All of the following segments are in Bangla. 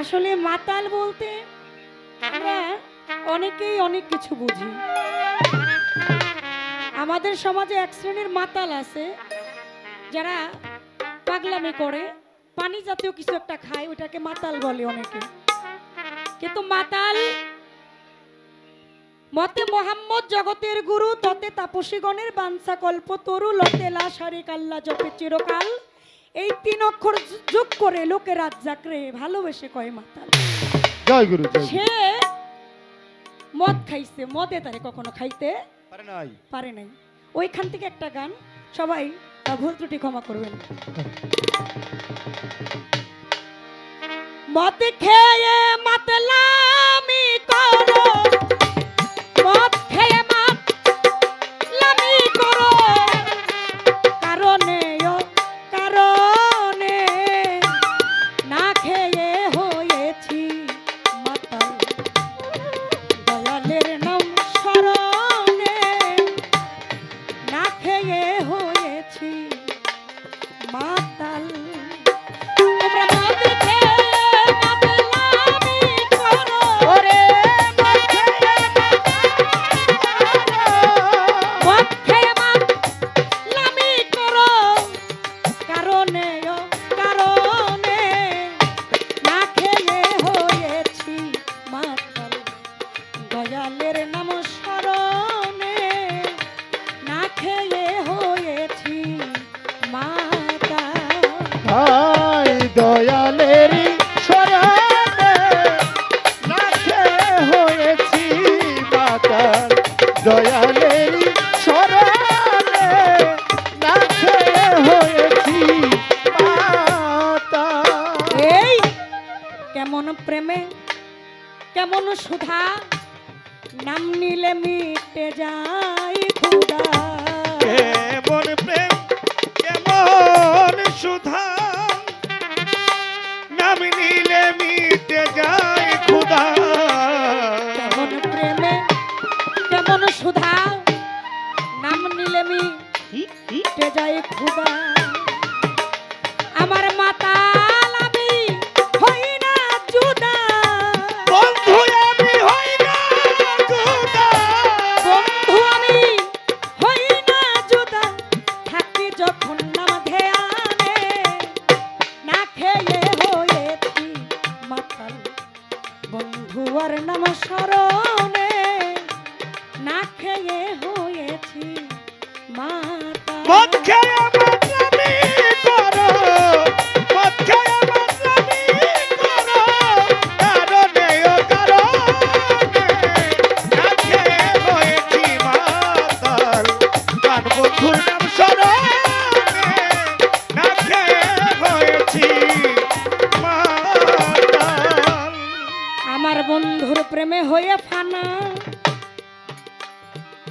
আসলে মাতাল বলতে আমরা অনেকেই অনেক কিছু বুঝি। আমাদের সমাজে এক শ্রেণির মাতাল আছে, যারা পাগলামি করে, পানি জাতীয় কিছু একটা খায়, ওটাকে মাতাল বলে অনেকে। কিন্তু মাতাল মতে মোহাম্মদ জগতের গুরু, ততে তাপসীগণের বাঞ্ছা কল্প তরু, লতে লা সারে কাল্লা জপে চিরকাল। এই তিন অক্ষর যোগ করে লোকে রাত জাকরে ভালোবেসে কয় মাতাল জয় গুরু জয় সে মদ খাইছে। মদে তারে কখনো খাইতে পারে নাই। পারে নাই। ওইখান থেকে একটা গান সবাই ভুল ত্রুটি ক্ষমা করবেন। মদ খেয়ে মাতলামি কেমন প্রেমে কেমন সুধা নাম নিলে মিটে যায় ক্ষুধা। কেমন প্রেম কেমন সুধা নাম নিলে মিটে যায় খুদা কেমন প্রেমে কেমন সুধা নাম নিলে মিটে যায় ক্ষুধা। হয়ে ফানা।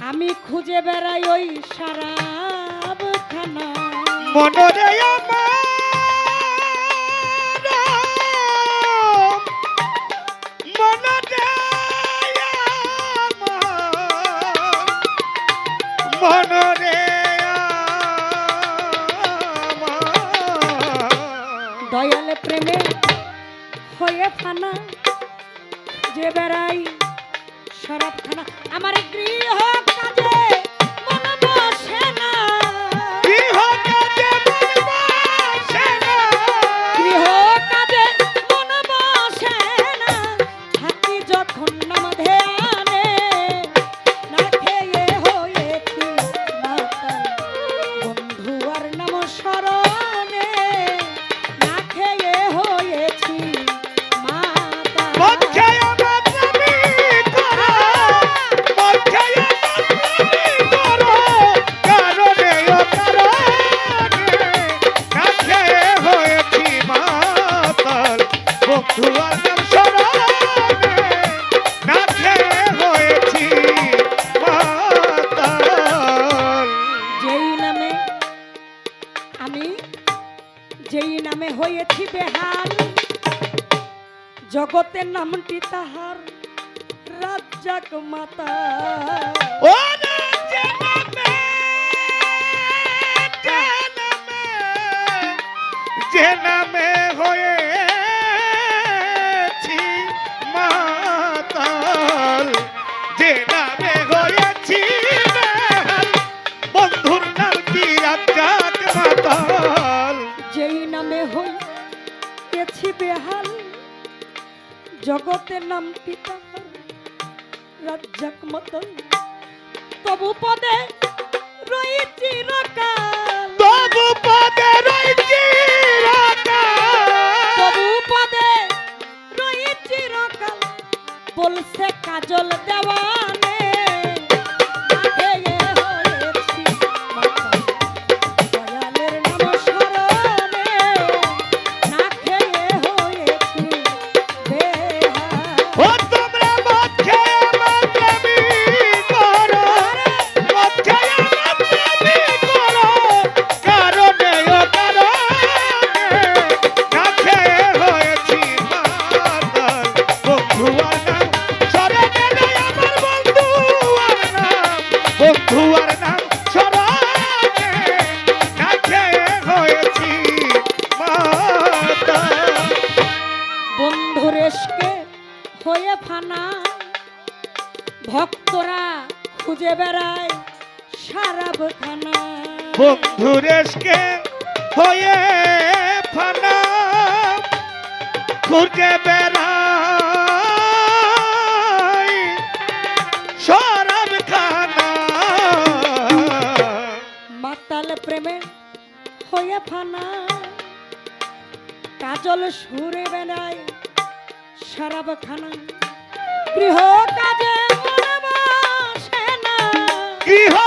আমি খুঁজে বেড়াই ওই সারাব খানা। মনরে দয়াল প্রেমে হয়ে ফানা। যে বেড়াই খানা আমার গৃহ পেয়েছি বেহার জগতের নামটি তাহার, রাজ্জাক মাতা। ও যে নামে হয়েছি মাতাল। যে নামে হয়েছি বন্ধুর নাম কি রাজ্জাক মাতাল কাটিয়েছি বেহাল জগতে নাম পিতা রাজ্জাক মতন। তবু পদে রয়েছি রকাল। তবু পদে রয়েছি ভক্তরা খুঁজে বেড়ায় সারাবখানা বন্ধুরেশকে হয়ে ফানা। খুঁজে বেড়ায় সারাবখানা মাতাল প্রেমে হয়ে ফানা। কাজল সুরে বেড়ায় সারাবখানা গৃহ কাজে Yeehaw!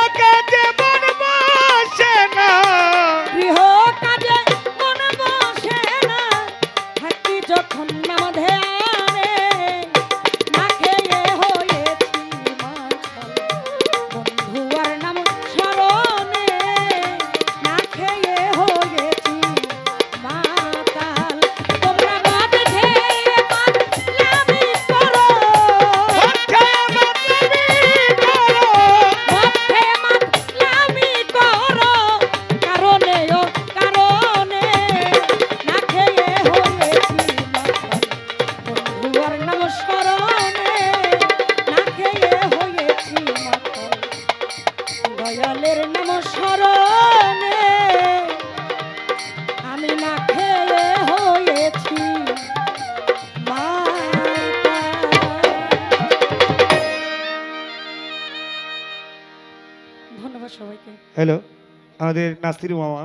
আমি না খেয়ে আমাদের মামা।